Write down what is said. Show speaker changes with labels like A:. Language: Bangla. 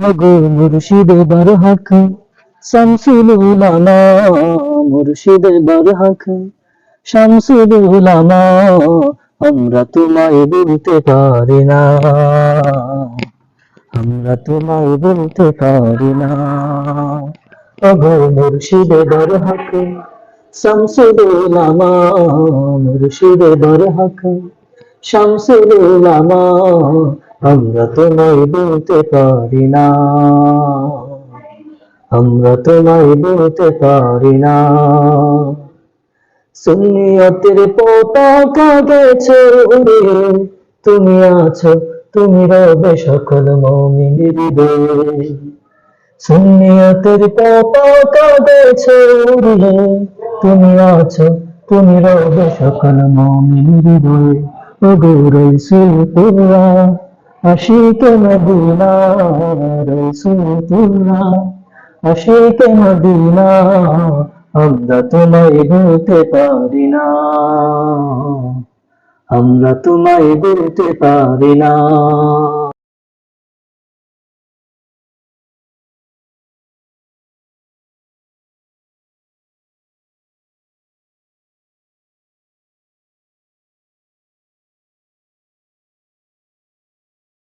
A: হগো মুর্শিদে বারহাক শামসুল উলামা মুর্শিদে বারহাক শামসুল উলামা আমরা তোমায় বলতে পারি না আমরা তোমায় বলতে পারি না অগো মুর্শিদে বারহাক শামসুল উলামা মুর্শিদে বারহাক শামসুল উলামা আমরা তোমায় বলতে পারি না। আমরা তোমায় বলতে পারি না। সুন্নিয়তের পতাকা গেছে উড়ে। তুমি আছো, তুমি রবে সকল মমিনের হৃদয়ে সুন্নিয়তের পতাকা গেছে উড়ে। তুমি আছো, তুমি রবে সকল মমিনের হৃদয়ে ও গৌরসুল্লাহ আশিক মদিনা রসুল্লাহ আশিক মদিনা, আমরা তোমায় বলতে পারি না। আমরা তোমায় বলতে পারি না।